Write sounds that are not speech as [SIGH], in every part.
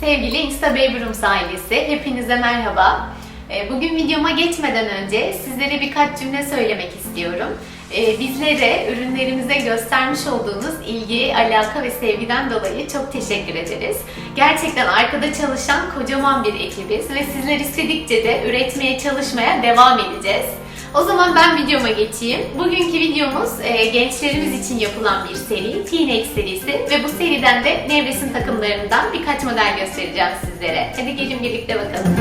Sevgili Insta Baby Rooms ailesi, hepinize merhaba. Ee, Bugün videoma geçmeden önce sizlere birkaç cümle söylemek istiyorum. Ee, Bizlere, ürünlerimize göstermiş olduğunuz ilgi, alaka ve sevgiden dolayı çok teşekkür ederiz. Gerçekten arkada çalışan kocaman bir ekibiz ve sizler istedikçe de üretmeye çalışmaya devam edeceğiz. O zaman ben videoma geçeyim. Bugünkü videomuz e, gençlerimiz için yapılan bir seri, Teenage serisi ve yüzden de nevresim takımlarından birkaç model göstereceğim sizlere. Hadi gelin birlikte bakalım.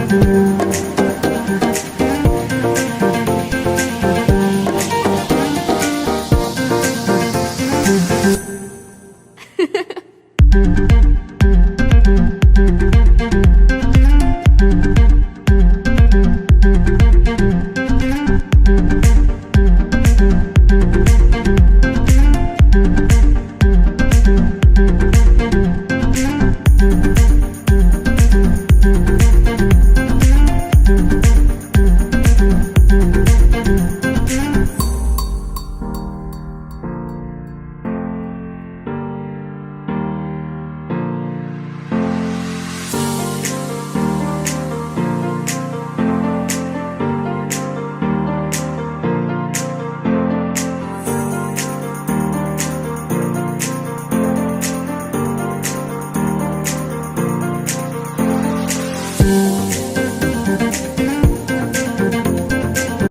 Müzik [LAUGHS]